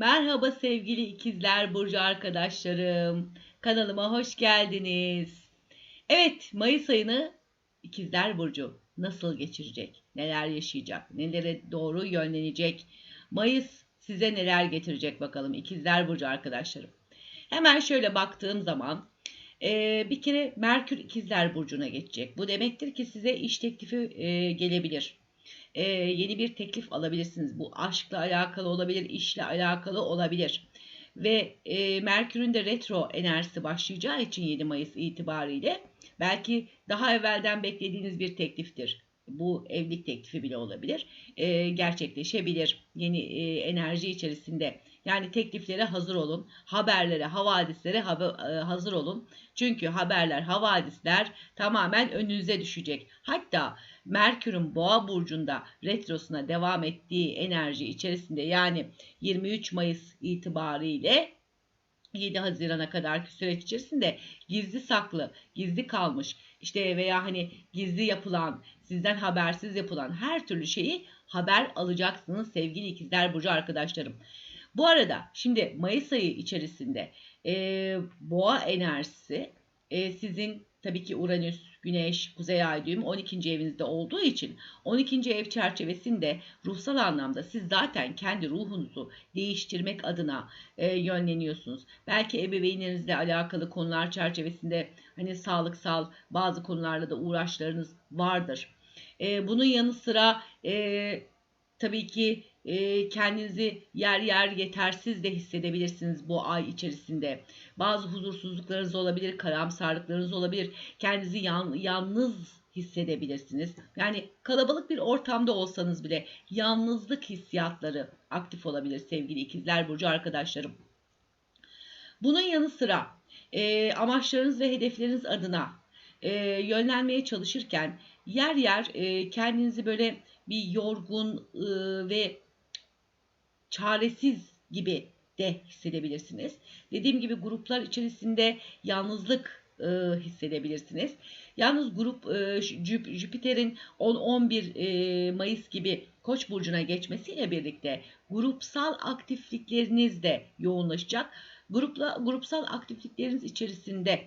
Merhaba sevgili ikizler burcu arkadaşlarım. Kanalıma hoş geldiniz. Evet, Mayıs ayını ikizler burcu nasıl geçirecek? Neler yaşayacak? Nelere doğru yönlenecek? Mayıs size neler getirecek bakalım ikizler burcu arkadaşlarım. Hemen şöyle baktığım zaman e, bir kere Merkür ikizler burcuna geçecek. Bu demektir ki size iş teklifi e, gelebilir e, yeni bir teklif alabilirsiniz. Bu aşkla alakalı olabilir, işle alakalı olabilir. Ve e, Merkür'ün de retro enerjisi başlayacağı için 7 Mayıs itibariyle belki daha evvelden beklediğiniz bir tekliftir. Bu evlilik teklifi bile olabilir. E, gerçekleşebilir yeni e, enerji içerisinde. Yani tekliflere hazır olun. Haberlere, havadislere hazır olun. Çünkü haberler, havadisler tamamen önünüze düşecek. Hatta Merkür'ün Boğa burcunda retrosuna devam ettiği enerji içerisinde yani 23 Mayıs itibariyle 7 Haziran'a kadarki süreç içerisinde gizli saklı, gizli kalmış işte veya hani gizli yapılan, sizden habersiz yapılan her türlü şeyi haber alacaksınız sevgili ikizler burcu arkadaşlarım. Bu arada şimdi Mayıs ayı içerisinde e, boğa enerjisi e, sizin tabii ki Uranüs, Güneş, Kuzey Ay düğümü 12. evinizde olduğu için 12. ev çerçevesinde ruhsal anlamda siz zaten kendi ruhunuzu değiştirmek adına e, yönleniyorsunuz. Belki ebeveynlerinizle alakalı konular çerçevesinde hani sağlıksal bazı konularla da uğraşlarınız vardır. E, bunun yanı sıra e, tabii ki kendinizi yer yer yetersiz de hissedebilirsiniz bu ay içerisinde. Bazı huzursuzluklarınız olabilir, karamsarlıklarınız olabilir. Kendinizi yan, yalnız hissedebilirsiniz. Yani kalabalık bir ortamda olsanız bile yalnızlık hissiyatları aktif olabilir sevgili ikizler burcu arkadaşlarım. Bunun yanı sıra e, amaçlarınız ve hedefleriniz adına e, yönlenmeye çalışırken yer yer e, kendinizi böyle bir yorgun e, ve çaresiz gibi de hissedebilirsiniz. Dediğim gibi gruplar içerisinde yalnızlık e, hissedebilirsiniz. Yalnız grup e, Jüpiter'in 10-11 e, Mayıs gibi Koç burcuna geçmesiyle birlikte grupsal aktiflikleriniz de yoğunlaşacak. Grupla grupsal aktiflikleriniz içerisinde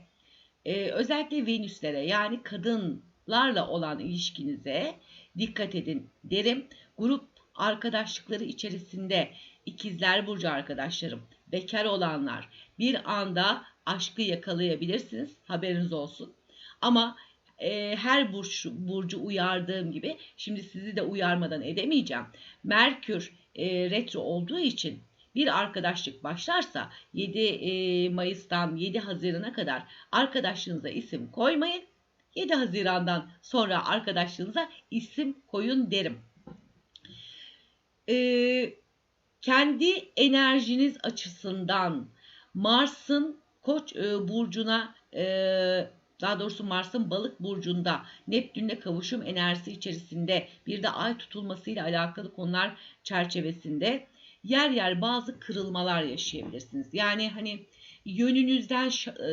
e, özellikle Venüslere yani kadınlarla olan ilişkinize dikkat edin derim. Grup arkadaşlıkları içerisinde ikizler burcu arkadaşlarım, bekar olanlar bir anda aşkı yakalayabilirsiniz. Haberiniz olsun. Ama e, her burç, burcu uyardığım gibi şimdi sizi de uyarmadan edemeyeceğim. Merkür e, retro olduğu için bir arkadaşlık başlarsa 7 e, Mayıs'tan 7 Haziran'a kadar arkadaşlığınıza isim koymayın. 7 Haziran'dan sonra arkadaşlığınıza isim koyun derim e, kendi enerjiniz açısından Mars'ın Koç e, burcuna e, daha doğrusu Mars'ın Balık burcunda Neptün'le kavuşum enerjisi içerisinde bir de ay tutulmasıyla alakalı konular çerçevesinde yer yer bazı kırılmalar yaşayabilirsiniz. Yani hani yönünüzden e,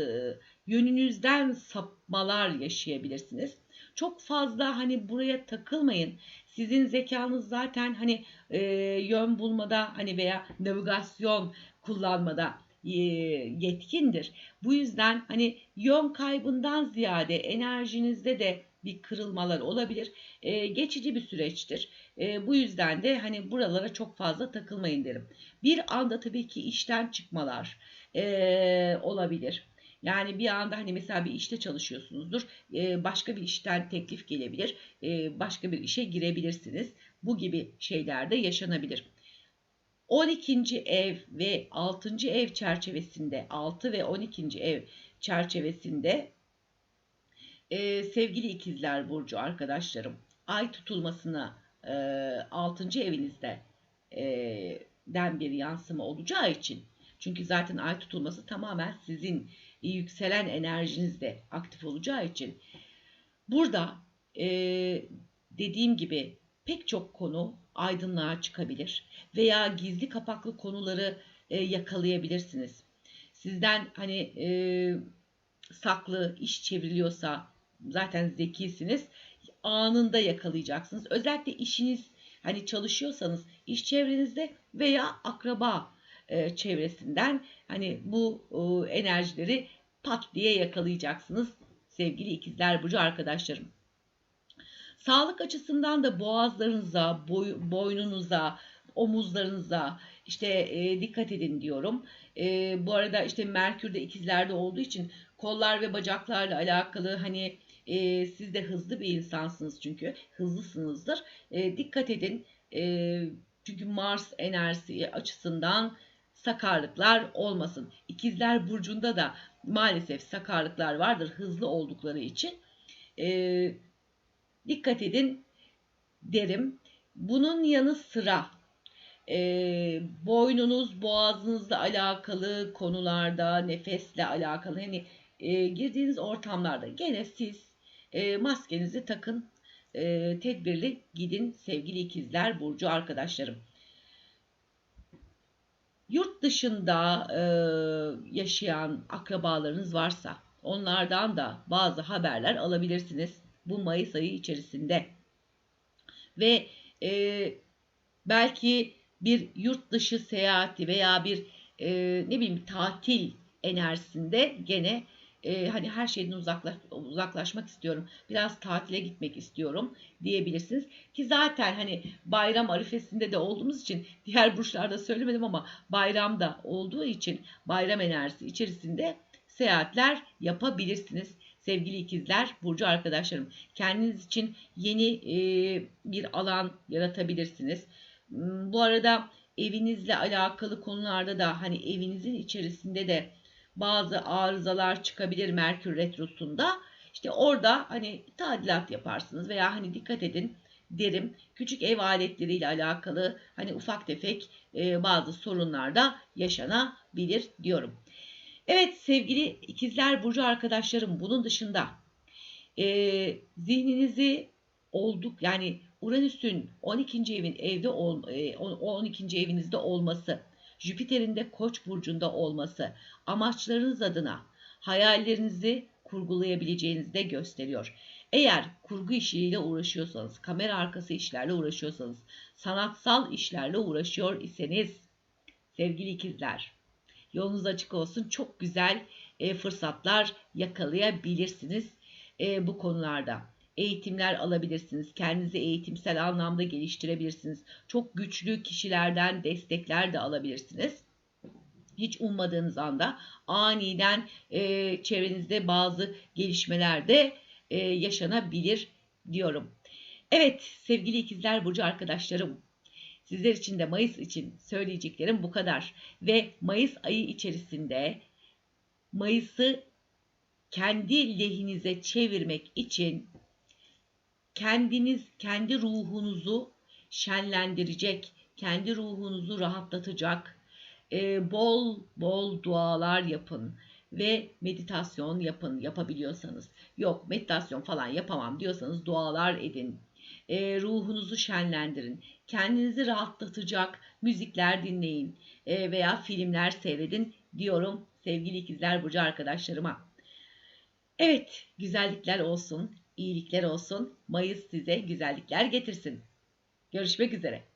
yönünüzden sapmalar yaşayabilirsiniz. Çok fazla hani buraya takılmayın. Sizin zekanız zaten hani e, yön bulmada hani veya navigasyon kullanmada e, yetkindir. Bu yüzden hani yön kaybından ziyade enerjinizde de bir kırılmalar olabilir. E, geçici bir süreçtir. E, bu yüzden de hani buralara çok fazla takılmayın derim. Bir anda tabii ki işten çıkmalar e, olabilir. Yani bir anda hani mesela bir işte çalışıyorsunuzdur. Başka bir işten teklif gelebilir. Başka bir işe girebilirsiniz. Bu gibi şeyler de yaşanabilir. 12. ev ve 6. ev çerçevesinde 6 ve 12. ev çerçevesinde sevgili ikizler burcu arkadaşlarım ay tutulmasına 6. evinizde den bir yansıma olacağı için çünkü zaten ay tutulması tamamen sizin yükselen enerjiniz de aktif olacağı için burada e, dediğim gibi pek çok konu aydınlığa çıkabilir veya gizli kapaklı konuları e, yakalayabilirsiniz. Sizden hani e, saklı iş çevriliyorsa zaten zekisiniz anında yakalayacaksınız. Özellikle işiniz hani çalışıyorsanız iş çevrenizde veya akraba e, çevresinden hani bu e, enerjileri pat diye yakalayacaksınız sevgili ikizler burcu arkadaşlarım. Sağlık açısından da boğazlarınıza, boy, boynunuza, omuzlarınıza işte e, dikkat edin diyorum. E, bu arada işte Merkür de ikizlerde olduğu için kollar ve bacaklarla alakalı hani e, siz de hızlı bir insansınız çünkü hızlısınızdır. E, dikkat edin. E, çünkü Mars enerjisi açısından sakarlıklar olmasın. İkizler burcunda da maalesef sakarlıklar vardır hızlı oldukları için. E, dikkat edin derim. Bunun yanı sıra e, boynunuz, boğazınızla alakalı konularda, nefesle alakalı hani e, girdiğiniz ortamlarda gene siz e, maskenizi takın, e, tedbirli gidin sevgili ikizler burcu arkadaşlarım. Yurt dışında e, yaşayan akrabalarınız varsa onlardan da bazı haberler alabilirsiniz bu Mayıs ayı içerisinde. Ve e, belki bir yurt dışı seyahati veya bir e, ne bileyim tatil enerjisinde gene e, hani her şeyden uzaklaş, uzaklaşmak istiyorum. Biraz tatile gitmek istiyorum diyebilirsiniz. Ki zaten hani bayram arifesinde de olduğumuz için diğer burçlarda söylemedim ama bayramda olduğu için bayram enerjisi içerisinde seyahatler yapabilirsiniz. Sevgili ikizler, burcu arkadaşlarım, kendiniz için yeni e, bir alan yaratabilirsiniz. Hmm, bu arada evinizle alakalı konularda da hani evinizin içerisinde de bazı arızalar çıkabilir Merkür Retrosu'nda. İşte orada hani tadilat yaparsınız veya hani dikkat edin derim. Küçük ev aletleriyle alakalı hani ufak tefek e, bazı sorunlar da yaşanabilir diyorum. Evet sevgili ikizler burcu arkadaşlarım bunun dışında e, zihninizi olduk yani Uranüs'ün 12. evin evde ol, e, 12. evinizde olması, Jüpiter'in de Koç burcunda olması amaçlarınız adına hayallerinizi kurgulayabileceğinizi de gösteriyor. Eğer kurgu işiyle uğraşıyorsanız, kamera arkası işlerle uğraşıyorsanız, sanatsal işlerle uğraşıyor iseniz sevgili ikizler Yolunuz açık olsun. Çok güzel e, fırsatlar yakalayabilirsiniz e, bu konularda. Eğitimler alabilirsiniz. Kendinizi eğitimsel anlamda geliştirebilirsiniz. Çok güçlü kişilerden destekler de alabilirsiniz. Hiç ummadığınız anda aniden e, çevrenizde bazı gelişmeler de e, yaşanabilir diyorum. Evet sevgili ikizler burcu arkadaşlarım Sizler için de Mayıs için söyleyeceklerim bu kadar. Ve Mayıs ayı içerisinde Mayıs'ı kendi lehinize çevirmek için kendiniz kendi ruhunuzu şenlendirecek, kendi ruhunuzu rahatlatacak e, bol bol dualar yapın ve meditasyon yapın yapabiliyorsanız. Yok meditasyon falan yapamam diyorsanız dualar edin. E, ruhunuzu şenlendirin kendinizi rahatlatacak müzikler dinleyin e, veya filmler seyredin diyorum sevgili ikizler burcu arkadaşlarıma. Evet, güzellikler olsun, iyilikler olsun. Mayıs size güzellikler getirsin. Görüşmek üzere.